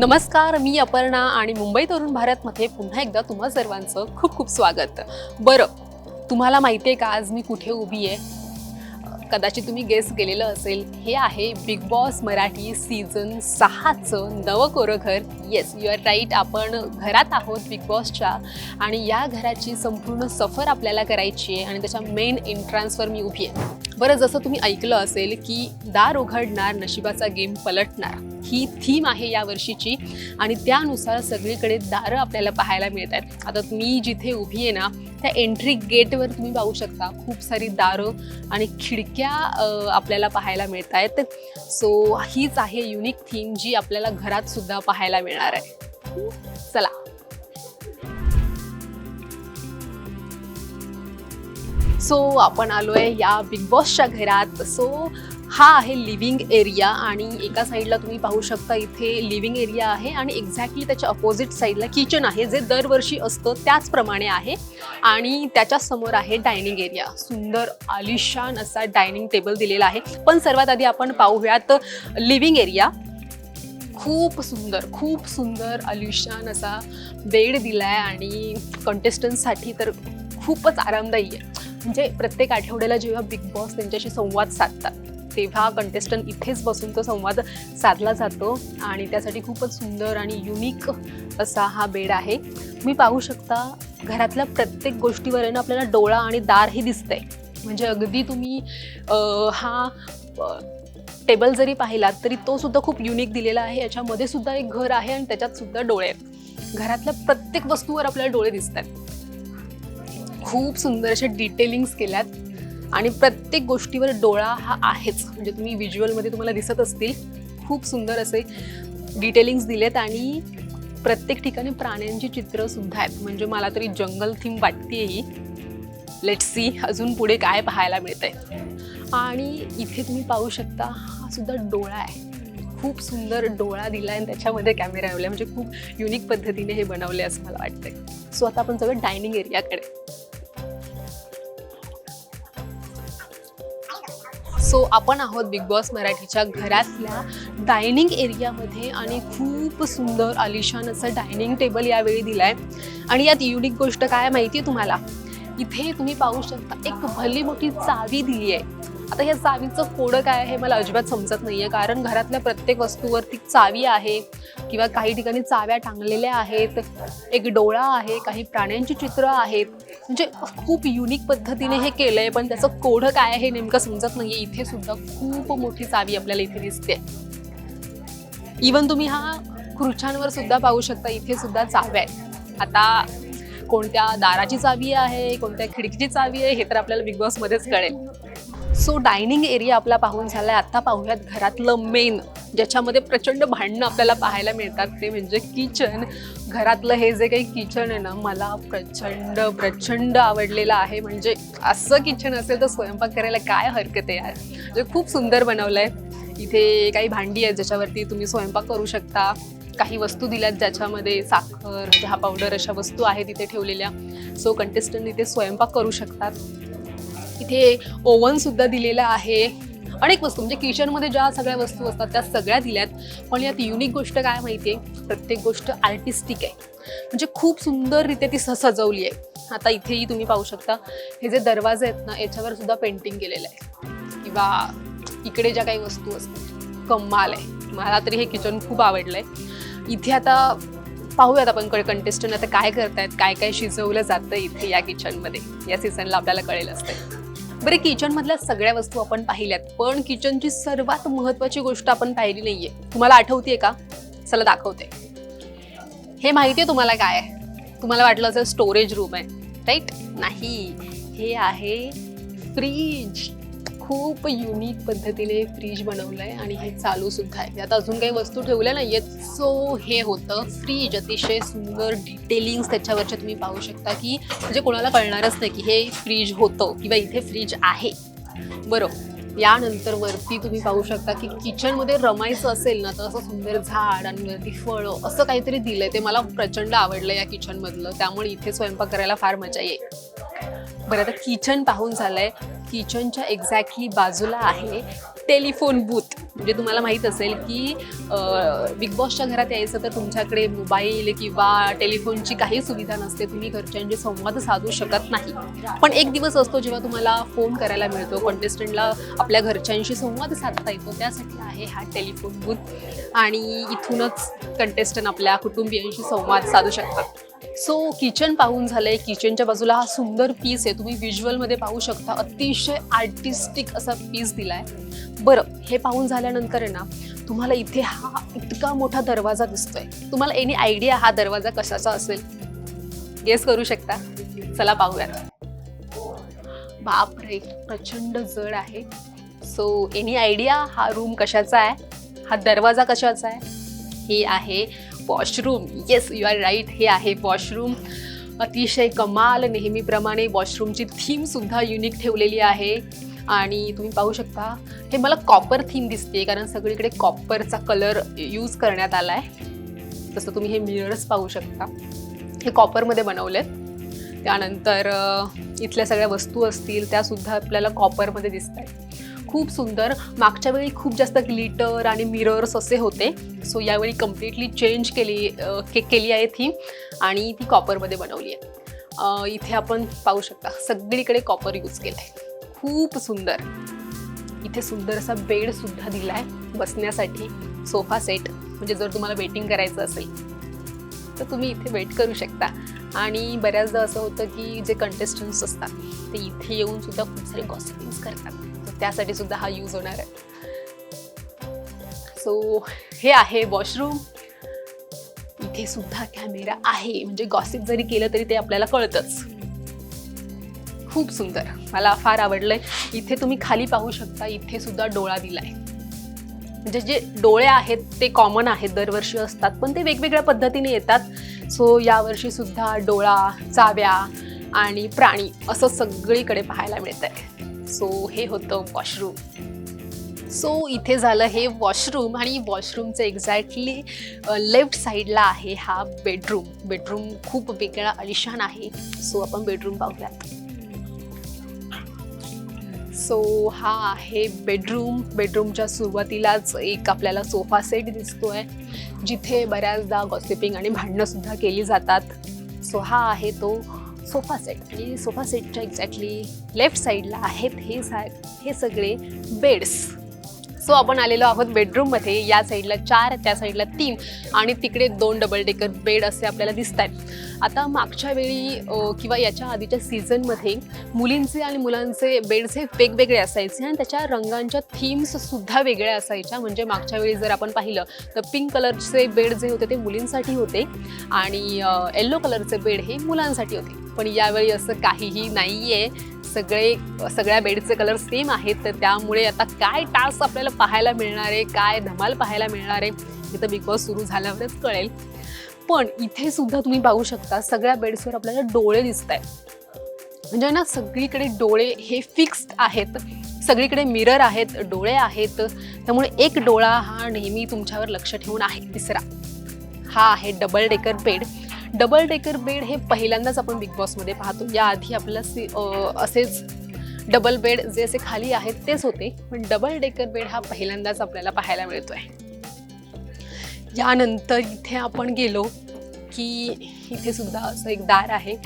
नमस्कार मी अपर्णा आणि मुंबई तरुण भारतमध्ये पुन्हा एकदा तुम्हा सर्वांचं खूप खूप स्वागत. बरं तुम्हाला माहिती आहे का आज मी कुठे उभी आहे? कदाचित तुम्ही गेस केलेलं असेल हे आहे बिग बॉस मराठी सीझन सहाचं नवं कोरं घर येस यू आर राईट आपण घरात आहोत बिग बॉसच्या आणि या घराची संपूर्ण सफर आपल्याला करायची आहे आणि त्याच्या मेन एंट्रान्सवर मी उभी आहे. बरं जसं तुम्ही ऐकलं असेल की दार उघडणार नशिबाचा गेम पलटणार ही थीम आहे या वर्षीची. आणि त्यानुसार सगळीकडे दारं आपल्याला पाहायला मिळत आहेत. आता मी जिथे उभी आहे ना त्या एंट्री गेटवर तुम्ही पाहू शकता. खूप सारी दारं आणि खिडक्या आपल्याला पाहायला मिळत आहेत. सो हीच आहे युनिक थीम जी आपल्याला घरात सुद्धा पाहायला मिळणार आहे. चला. सो आपण आलो आहे या बिग बॉसच्या घरात. सो हा आहे लिव्हिंग एरिया आणि एका साईडला तुम्ही पाहू शकता इथे लिव्हिंग एरिया आहे आणि एक्झॅक्टली त्याच्या अपोजिट साईडला किचन आहे जे दरवर्षी असतं त्याचप्रमाणे आहे. आणि त्याच्यासमोर आहे डायनिंग एरिया सुंदर आलिशान असा डायनिंग टेबल दिलेला आहे. पण सर्वात आधी आपण पाहूयात लिव्हिंग एरिया खूप सुंदर खूप सुंदर आलिशान असा बेड आहे आणि कंटेस्टंटसाठी तर खूपच आरामदायी आहे. म्हणजे प्रत्येक आठवड्याला जेव्हा बिग बॉस त्यांच्याशी संवाद साधतात तेव्हा कंटेस्टंट इथेच बसून तो संवाद साधला जातो आणि त्यासाठी खूपच सुंदर आणि युनिक असा हा बेड आहे. मी पाहू शकता घरातल्या प्रत्येक गोष्टीवर आहे ना आपल्याला डोळा आणि दारही दिसतंय. म्हणजे अगदी तुम्ही हा टेबल जरी पाहिलात तरी तो सुद्धा खूप युनिक दिलेला आहे. याच्यामध्ये सुद्धा एक घर आहे आणि त्याच्यात सुद्धा डोळे आहेत. घरातल्या प्रत्येक वस्तूवर आपल्याला डोळे दिसतात खूप सुंदर अशा डिटेलिंग्स केल्यात. आणि प्रत्येक गोष्टीवर डोळा हा आहेच. म्हणजे तुम्ही व्हिज्युअलमध्ये तुम्हाला दिसत असतील. खूप सुंदर असे डिटेलिंग्स दिलेत आणि प्रत्येक ठिकाणी प्राण्यांची चित्र सुद्धा आहेत. म्हणजे मला तरी जंगल थीम वाटते ही. लेट सी अजून पुढे काय पाहायला मिळतंय. आणि इथे तुम्ही पाहू शकता हा सुद्धा डोळा आहे. खूप सुंदर डोळा दिला आणि त्याच्यामध्ये कॅमेरा लावला म्हणजे खूप युनिक पद्धतीने हे बनवले असं मला वाटतंय. सो आता आपण जाऊया डायनिंग एरियाकडे सो आपण आहोत बिग बॉस मराठीच्या घरातल्या डायनिंग एरियामध्ये आणि खूप सुंदर आलिशान असं डायनिंग टेबल यावेळी दिलाय. आणि यात युनिक गोष्ट काय माहिती आहे तुम्हाला? इथे तुम्ही पाहू शकता एक भली मोठी चावी दिली आहे आता या चावीचं कोडं काय आहे मला अजिबात समजत नाहीये. कारण घरातल्या प्रत्येक वस्तूवरती चावी आहे किंवा काही ठिकाणी चाव्या टांगलेल्या आहेत एक डोळा आहे काही प्राण्यांची चित्र आहेत. म्हणजे खूप युनिक पद्धतीने हे केलंय पण त्याचं कोडं काय आहे नेमकं समजत नाहीये. इथे सुद्धा खूप मोठी चावी आपल्याला इथे दिसते. इवन तुम्ही हा खुर्च्यांवर सुद्धा पाहू शकता इथे सुद्धा चाव्या आहेत. आता कोणत्या दाराची चावी आहे कोणत्या खिडकीची चावी आहे हे तर आपल्याला बिग बॉसमध्येच कळेल. सो डायनिंग एरिया आपला पाहून झाला आहे आता पाहूयात घरातलं मेन ज्याच्यामध्ये प्रचंड भांडणं आपल्याला पाहायला मिळतात. ते म्हणजे किचन घरातलं हे जे काही किचन आहे ना मला प्रचंड प्रचंड आवडलेलं आहे. म्हणजे असं किचन असेल तर स्वयंपाक करायला काय हरकत आहे यार? म्हणजे खूप सुंदर बनवलं आहे इथे काही भांडी आहेत ज्याच्यावरती तुम्ही स्वयंपाक करू शकता. काही वस्तू दिल्यात ज्याच्यामध्ये साखर चहा पावडर अशा वस्तू आहेत इथे ठेवलेल्या. सो कंटेस्टंट इथे स्वयंपाक करू शकतात. इथे ओव्हन सुद्धा दिलेला आहे. अनेक वस्तू म्हणजे किचनमध्ये ज्या सगळ्या वस्तू असतात त्या सगळ्या दिल्यात. पण यात युनिक गोष्ट काय माहिती आहे प्रत्येक गोष्ट आर्टिस्टिक आहे. म्हणजे खूप सुंदररीत्या ती स सजवली आहे. आता इथेही तुम्ही पाहू शकता हे जे दरवाजे आहेत ना याच्यावर सुद्धा पेंटिंग केलेलं आहे. किंवा इकडे ज्या काही वस्तू असतात कमाल आहे. मला तरी हे किचन खूप आवडलंय. इथे आता पाहूयात आपण कडे कंटेस्टंट आता काय करतायत काय काय शिजवलं जातं इथे या किचनमध्ये या सीझनला आपल्याला कळेल असतं बरे किचनमधल्या सगळ्या वस्तू आपण पाहिल्यात पण किचनची सर्वात महत्वाची गोष्ट आपण पाहिली नाहीये. तुम्हाला आठवतीये का? चला दाखवते. हे माहितीये तुम्हाला काय आहे? तुम्हाला वाटलं असेल स्टोरेज रूम आहे. राईट नाही. हे आहे फ्रीज खूप युनिक पद्धतीने फ्रीज बनवलं आहे आणि हे चालू सुद्धा आहे. त्यात अजून काही वस्तू ठेवल्या नाही आहेत सो हे होतं फ्रीज अतिशय सुंदर डिटेलिंग्स त्याच्यावरचे तुम्ही पाहू शकता की म्हणजे कोणाला कळणारच नाही की हे फ्रीज होतं किंवा इथे फ्रीज आहे. बरं यानंतर वरती तुम्ही पाहू शकता की किचनमध्ये रमायचं असेल ना तर असं सुंदर झाड आणि वरती फळं असं काहीतरी दिलंय. ते मला प्रचंड आवडलं या किचनमधलं त्यामुळे इथे स्वयंपाक करायला फार मजा येईल. बरं आता किचन पाहून झालंय. किचनच्या एक्झॅक्टली बाजूला आहे टेलिफोन बूथ म्हणजे तुम्हाला माहीत असेल की बिग बॉसच्या घरात यायचं तर तुमच्याकडे मोबाईल किंवा टेलिफोनची काही सुविधा नसते. तुम्ही घरच्यांशी संवाद साधू शकत नाही. पण एक दिवस असतो जेव्हा तुम्हाला फोन करायला मिळतो. कॉन्टेस्टंटला आपल्या घरच्यांशी संवाद साधता येतो. त्यासाठी आहे हा टेलिफोन बूथ आणि इथूनच कंटेस्टंट आपल्या कुटुंबियांशी संवाद साधू शकतात. सो किचन पाहून झालंय. किचनच्या बाजूला हा सुंदर पीस आहे. तुम्ही व्हिज्युअलमध्ये पाहू शकता. अतिशय आर्टिस्टिक असा पीस दिलाय. बरं हे पाहून झाल्यानंतर आहे ना तुम्हाला इथे हा इतका मोठा दरवाजा दिसतोय. तुम्हाला एनी आयडिया हा दरवाजा कशाचा असेल? गेस करू शकता? चला पाहूयात. बापरे प्रचंड जड आहे. सो एनी आयडिया हा रूम कशाचा आहे? हा दरवाजा कशाचा आहे? हे आहे washroom. Yes you are right हे आहे वॉशरूम. अतिशय कमाल नेहमीप्रमाणे वॉशरूमची थीम सुद्धा युनिक ठेवलेली आहे. आणि तुम्ही पाहू शकता हे मला कॉपर थीम दिसते कारण सगळीकडे कॉपरचा कलर यूज करण्यात आला आहे तसं तुम्ही हे मिरर्स पाहू शकता. हे कॉपरमध्ये बनवलेत त्यानंतर इथल्या सगळ्या वस्तू असतील त्यासुद्धा आपल्याला कॉपरमध्ये दिसत आहेत खूप सुंदर. मागच्या वेळी खूप जास्त ग्लिटर आणि मिरर्स असे होते. सो यावेळी कम्प्लिटली चेंज केली के केली आहे थीम आणि ती कॉपरमध्ये बनवली आहे. इथे आपण पाहू शकता सगळीकडे कॉपर यूज केलं आहे खूप सुंदर. इथे सुंदर असा बेडसुद्धा दिला आहे बसण्यासाठी सोफा सेट म्हणजे जर तुम्हाला वेटिंग करायचं असेल तर तुम्ही इथे वेट करू शकता. आणि बऱ्याचदा असं होतं की जे कंटेस्टंट्स असतात ते इथे येऊन सुद्धा खूप सारे गॉसिपिंग्स करतात. त्यासाठी सुद्धा हा यूज होणार आहे. सो हे आहे वॉशरूम इथे सुद्धा कॅमेरा आहे. म्हणजे गॉसिप जरी केलं तरी ते आपल्याला कळतंच. खूप सुंदर. मला फार आवडलंय. इथे तुम्ही खाली पाहू शकता इथे सुद्धा डोळा दिलाय. म्हणजे जे डोळे आहेत ते कॉमन आहेत. दरवर्षी असतात पण ते वेगवेगळ्या पद्धतीने येतात. सो यावर्षी सुद्धा डोळा चाव्या आणि प्राणी असं सगळीकडे पाहायला मिळत आहे सो हे होतं वॉशरूम सो इथे झालं हे वॉशरूम आणि वॉशरूमचं एक्झॅक्टली लेफ्ट साईडला आहे हा बेडरूम बेडरूम खूप वेगळा अलिशान आहे. सो आपण बेडरूम पाहूयात. सो हा आहे बेडरूम बेडरूमच्या सुरुवातीलाच एक आपल्याला सोफा सेट दिसतोय जिथे बऱ्याचदा गॉसिपिंग आणि भांडणं सुद्धा केली जातात. सो हा आहे तो सोफा सेट. आणि सोफा सेटच्या एक्झॅक्टली लेफ्ट साईडला आहेत हे सा हे सगळे बेड्स सो आपण आलेलो आहोत बेडरूममध्ये या साईडला चार त्या साईडला तीन आणि तिकडे दोन डबल डेकर बेड असे आपल्याला दिसत आहेत आता मागच्या वेळी किंवा याच्या आधीच्या सीझनमध्ये मुलींचे आणि मुलांचे बेड्स हे वेगवेगळे असायचे आणि त्याच्या रंगांच्या थीम्ससुद्धा वेगळ्या असायच्या. म्हणजे मागच्या वेळी जर आपण पाहिलं तर पिंक कलरचे बेड जे होते ते मुलींसाठी होते आणि येल्लो कलरचे बेड हे मुलांसाठी होते. पण यावेळी असं काहीही नाही आहे सगळे सगळ्या बेडचे कलर सेम आहेत तर त्यामुळे आता काय टास्क आपल्याला पाहायला मिळणार आहे काय धमाल पाहायला मिळणार आहे हे तर बिग बॉस सुरू झाल्यावरच कळेल. पण इथे सुद्धा तुम्ही पाहू शकता सगळ्या बेड्सवर आपल्याला डोळे दिसत आहेत म्हणजे ना सगळीकडे डोळे हे फिक्स्ड आहेत. सगळीकडे मिरर आहेत डोळे आहेत. त्यामुळे एक डोळा हा नेहमी तुमच्यावर लक्ष ठेवून आहे तिसरा. हा आहे double decker bed double decker bed हे पहिल्यांदाच आपण बिग बॉसमध्ये पाहतो. याआधी आपल्याला सी असेच डबल बेड जे असे खाली आहेत तेच होते. पण डबल डेकर बेड हा पहिल्यांदाच आपल्याला पाहायला मिळतोय. यानंतर इथे आपण गेलो की इथे सुद्धा असं एक दार आहे.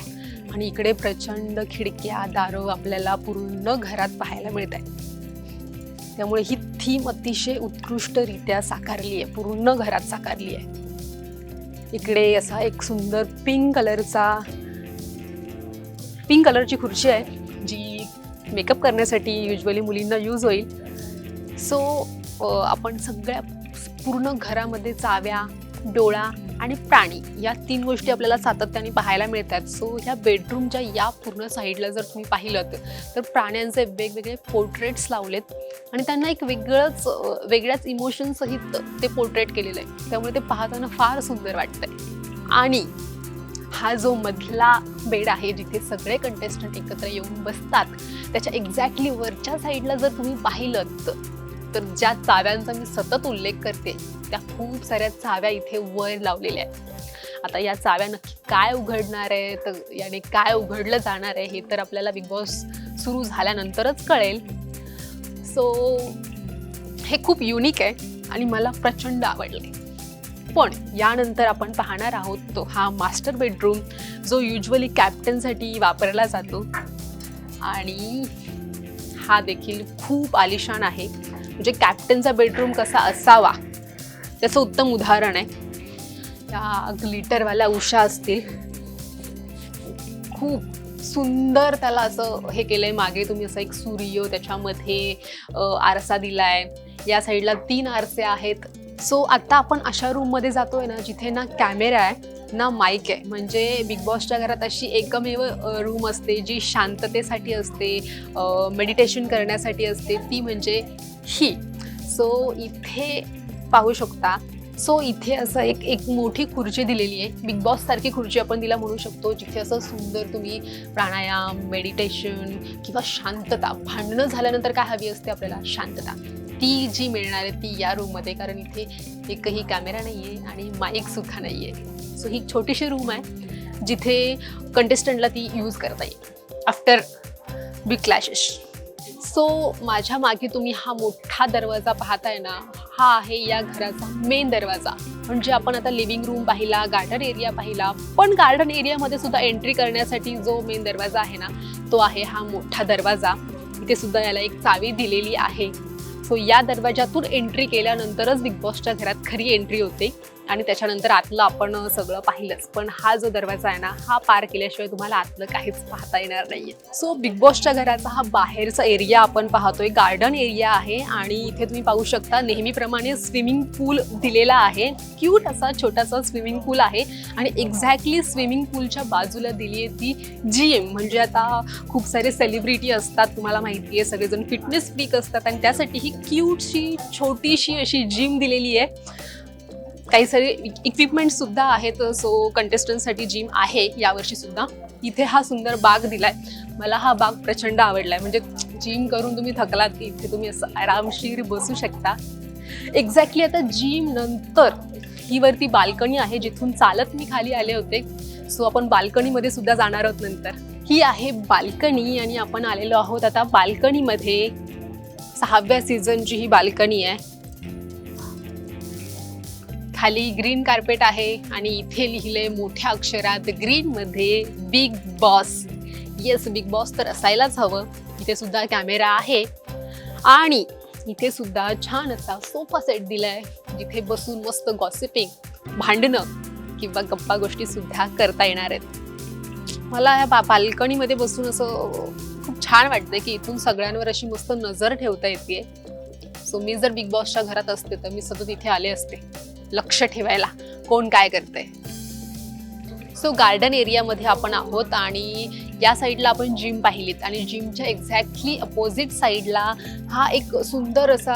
आणि इकडे प्रचंड खिडक्या दारं आपल्याला पूर्ण घरात पाहायला मिळत आहेत त्यामुळे ही थीम अतिशय उत्कृष्टरित्या साकारली आहे पूर्ण घरात साकारली आहे इकडे असा एक सुंदर पिंक कलरचा पिंक कलरची खुर्ची आहे जी मेकअप करण्यासाठी युजली मुलींना यूज होईल. सो आपण सगळ्या पूर्ण घरामध्ये चाव्या डोळा आणि प्राणी या तीन गोष्टी आपल्याला सातत्याने पाहायला मिळतात. सो ह्या बेडरूमच्या या पूर्ण साईडला जर तुम्ही पाहिलं तर प्राण्यांचे वेगवेगळे पोर्ट्रेट्स लावलेत आणि त्यांना एक वेगळंच वेगळ्याच इमोशन्सहित ते पोर्ट्रेट केलेलं आहे. त्यामुळे ते पाहताना फार सुंदर वाटतंय. आणि हा जो मधला बेड आहे जिथे सगळे कंटेस्टंट एकत्र येऊन बसतात त्याच्या एक्झॅक्टली वरच्या साईडला जर तुम्ही पाहिलं तर तर ज्या चाव्यांचा मी सतत उल्लेख करते त्या खूप साऱ्या चाव्या इथे वर लावलेल्या आहेत. आता या चाव्या नक्की काय उघडणार आहे तर याने काय उघडलं जाणार आहे हे तर आपल्याला बिग बॉस सुरू झाल्यानंतरच कळेल. सो हे खूप युनिक आहे आणि मला प्रचंड आवडले. पण यानंतर आपण पाहणार आहोत तो हा मास्टर बेडरूम जो युजली कॅप्टनसाठी वापरला जातो. आणि हा देखील खूप आलिशान आहे. म्हणजे कॅप्टनचा बेडरूम कसा असावा? त्याचं उत्तम उदाहरण आहे. त्या ग्लिटरवाल्या उषा असतील. खूप सुंदर त्याला असं हे केलंय. मागे तुम्ही असं एक सूर्य त्याच्यामध्ये आरसा दिलाय. या साईडला तीन आरसे आहेत. सो आता आपण अशा रूममध्ये जातोय ना जिथे ना कॅमेरा आहे. ना माईक आहे. म्हणजे बिग बॉसच्या घरात अशी एकमेव रूम असते जी शांततेसाठी असते मेडिटेशन करण्यासाठी असते ती म्हणजे ही. सो इथे पाहू शकता. सो इथे असं एक एक मोठी खुर्ची दिलेली आहे. बिग बॉस सारखी खुर्ची आपण तिला म्हणू शकतो जिथे असं सुंदर तुम्ही प्राणायाम मेडिटेशन किंवा शांतता भांडणं झाल्यानंतर काय हवी असते आपल्याला? शांतता. ती जी मिळणार आहे ती या रूममध्ये कारण इथे एकही कॅमेरा नाही आहे आणि माईक सुद्धा नाही आहे सो ही एक छोटीशी रूम आहे जिथे कंटेस्टंटला ती यूज करता येईल. आफ्टर बिग क्लॅशेस सो माझ्या मागे तुम्ही हा मोठा दरवाजा पाहताय ना हा आहे या घराचा मेन दरवाजा. म्हणजे आपण आता लिव्हिंग रूम पाहिला गार्डन एरिया पाहिला पण गार्डन एरियामध्ये सुद्धा एंट्री करण्यासाठी जो मेन दरवाजा आहे ना तो आहे हा मोठा दरवाजा. इथे सुद्धा याला एक चावी दिलेली आहे. सो या दरवाजातून एंट्री केल्यानंतरच बिग बॉसच्या घरात खरी एंट्री होते. आणि त्याच्यानंतर आतलं आपण सगळं पाहिलंच. पण हा जो दरवाजा आहे ना हा पार केल्याशिवाय तुम्हाला आतलं काहीच पाहता येणार नाहीये. सो बिग बॉसच्या घराचा हा बाहेरचा एरिया आपण पाहतोय. गार्डन एरिया आहे आणि इथे तुम्ही पाहू शकता नेहमीप्रमाणे स्विमिंग पूल दिलेला आहे. क्यूट असा छोटासा स्विमिंग पूल आहे आणि एक्झॅक्टली स्विमिंग पूलच्या बाजूला दिली आहे ती जिम म्हणजे आता खूप सारे सेलिब्रिटी असतात तुम्हाला माहिती आहे सगळेजण फिटनेस फ्रीक असतात आणि त्यासाठी ही क्यूटशी छोटीशी अशी जिम दिलेली आहे. काही सारे इक्विपमेंट सुद्धा आहेत सो कंटेस्टंटसाठी जिम आहे यावर्षी सुद्धा. इथे हा सुंदर बाग दिलाय. मला हा बाग प्रचंड आवडलाय. म्हणजे जिम करून तुम्ही थकलात की इथे तुम्ही असं आरामशीर बसू शकता. एक्झॅक्टली आता जिम नंतर ही वरती बाल्कनी आहे जिथून चालत मी खाली आले होते. सो आपण बाल्कनीमध्ये सुद्धा जाणार आहोत नंतर. ही आहे बाल्कनी आणि आपण आलेलो आहोत आता बाल्कनीमध्ये. सहाव्या सीझनची ही बाल्कनी आहे. खाली ग्रीन कार्पेट आहे आणि इथे लिहिलंय मोठ्या अक्षरात ग्रीन मध्ये Bigg Boss yes Bigg Boss तर असायलाच हवं. इथे सुद्धा कॅमेरा आहे. आणि इथे सुद्धा छान असा सोफा सेट दिलाय जिथे बसून मस्त गॉसिपिंग भांडणं किंवा गप्पा गोष्टी सुद्धा करता येणार आहेत. मला या बा बाल्कनीमध्ये बसून असं खूप छान वाटतंय की इथून सगळ्यांवर अशी मस्त नजर ठेवता येते सो मी जर बिग बॉसच्या घरात असते तर मी सतत इथे आले असते. लक्ष ठेवायला कोण काय करतंय? सो गार्डन एरियामध्ये आपण आहोत आणि या साईडला आपण जिम पाहिलीत आणि जिमच्या एक्झॅक्टली अपोजिट साईडला हा एक सुंदर असा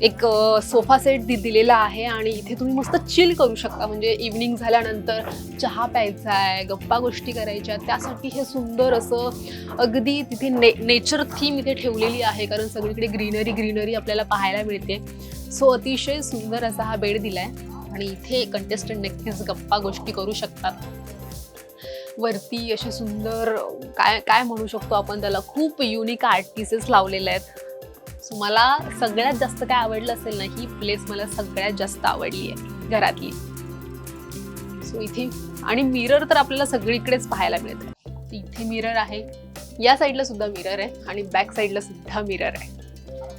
एक सोफा सेट दि दिलेला आहे आणि इथे तुम्ही मस्त चिल करू शकता. म्हणजे इव्हनिंग झाल्यानंतर चहा प्यायचा आहे गप्पा गोष्टी करायच्या. त्यासाठी हे सुंदर असं अगदी तिथे ने नेचर थीम इथे ठेवलेली आहे. कारण सगळीकडे ग्रीनरी ग्रीनरी आपल्याला पाहायला मिळते. सो अतिशय सुंदर असा हा बेड दिलाय. आणि इथे कंटेस्टंट नक्कीच गप्पा गोष्टी करू शकतात. वरती असे सुंदर काय काय म्हणू शकतो आपण त्याला? खूप युनिक आर्ट पीसेस लावलेले आहेत. सो मला सगळ्यात जास्त काय आवडलं असेल ना ही प्लेस मला सगळ्यात जास्त आवडली आहे घरातली. सो इथे आणि मिरर तर आपल्याला सगळीकडेच पाहायला मिळत. इथे मिरर आहे या साईडला सुद्धा मिरर आहे आणि बॅक साईडला सुद्धा मिरर आहे.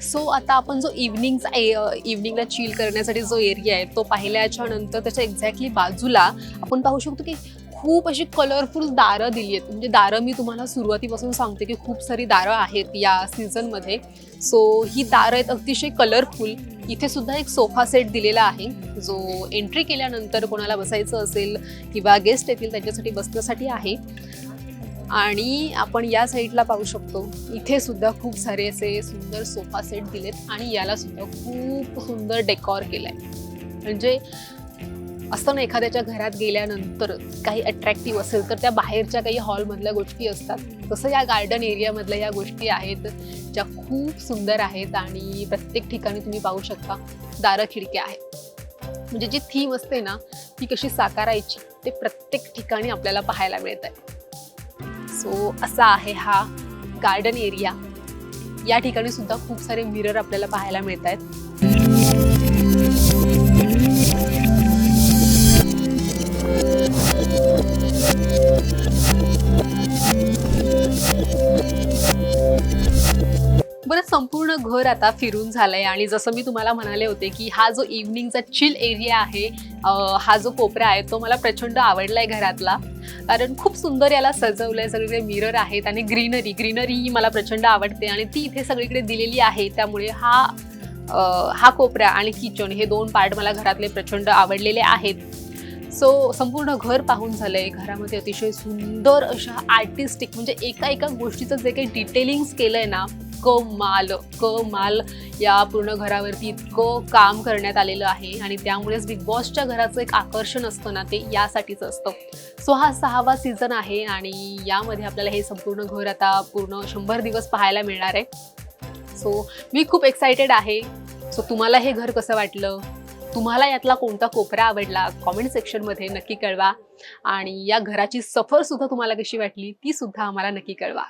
सो आता आपण जो इव्हनिंगचा इव्हनिंगला चिल करण्यासाठी जो एरिया आहे तो पाहिल्याच्या नंतर त्याच्या एक्झॅक्टली बाजूला आपण पाहू शकतो की खूप अशी कलरफुल दारं दिली आहेत. म्हणजे दारं मी तुम्हाला सुरुवातीपासून सांगते की खूप सारी दारं आहेत या सीझनमध्ये सो ही दारं आहेत अतिशय कलरफुल इथे सुद्धा एक सोफा सेट दिलेला आहे. जो एंट्री केल्यानंतर कोणाला बसायचं असेल किंवा गेस्ट येतील त्यांच्यासाठी बसण्यासाठी आहे. आणि आपण या साईडला पाहू शकतो. इथे सुद्धा खूप सारे असे सुंदर सोफा सेट दिलेत आणि याला सुद्धा खूप सुंदर डेकॉर केलाय. म्हणजे असं ना एखाद्याच्या घरात गेल्यानंतर काही अट्रॅक्टिव्ह असेल तर त्या बाहेरच्या काही हॉलमधल्या गोष्टी असतात. तसं या गार्डन एरियामधल्या या गोष्टी आहेत ज्या खूप सुंदर आहेत आणि प्रत्येक ठिकाणी तुम्ही पाहू शकता दारं खिडक्या आहेत. म्हणजे जी थीम असते ना ती कशी साकारायची ते प्रत्येक ठिकाणी आपल्याला पाहायला मिळत आहे सो असा आहे हा गार्डन एरिया या ठिकाणी सुद्धा खूप सारे मिरर आपल्याला पाहायला मिळत आहेत बरं संपूर्ण घर आता फिरून झालंय आणि जसं मी तुम्हाला म्हणाले होते की हा जो इव्हनिंगचा चिल एरिया आहे हा जो कोपरा आहे तो मला प्रचंड आवडलाय घरातला. कारण खूप सुंदर याला सजवलंय सगळीकडे मिरर आहेत आणि ग्रीनरी ग्रीनरी मला प्रचंड आवडते आणि ती इथे सगळीकडे दिलेली आहे. त्यामुळे हा हा कोपरा आणि किचन हे दोन पार्ट मला घरातले प्रचंड आवडलेले आहेत. सो संपूर्ण घर पाहून झालं आहे घरामध्ये अतिशय सुंदर अशा आर्टिस्टिक म्हणजे एका एका गोष्टीचं जे काही डिटेलिंग्स आहे ना क माल क माल या पूर्ण घरावरती इतकं काम करण्यात आलेलं आहे आणि त्यामुळेच बिग बॉसच्या घराचं एक आकर्षण असतं ना ते यासाठीच असतं. सो हा सहावा सीझन आहे आणि यामध्ये आपल्याला हे संपूर्ण घर आता पूर्ण शंभर दिवस पाहायला मिळणार आहे. सो मी खूप एक्सायटेड आहे. सो तुम्हाला हे घर कसं वाटलं? तुम्हाला यातला कोणता कोपरा आवडला? कॉमेंट सेक्शनमध्ये नक्की कळवा. आणि या घराची सफरसुद्धा तुम्हाला कशी वाटली ती सुद्धा आम्हाला नक्की कळवा.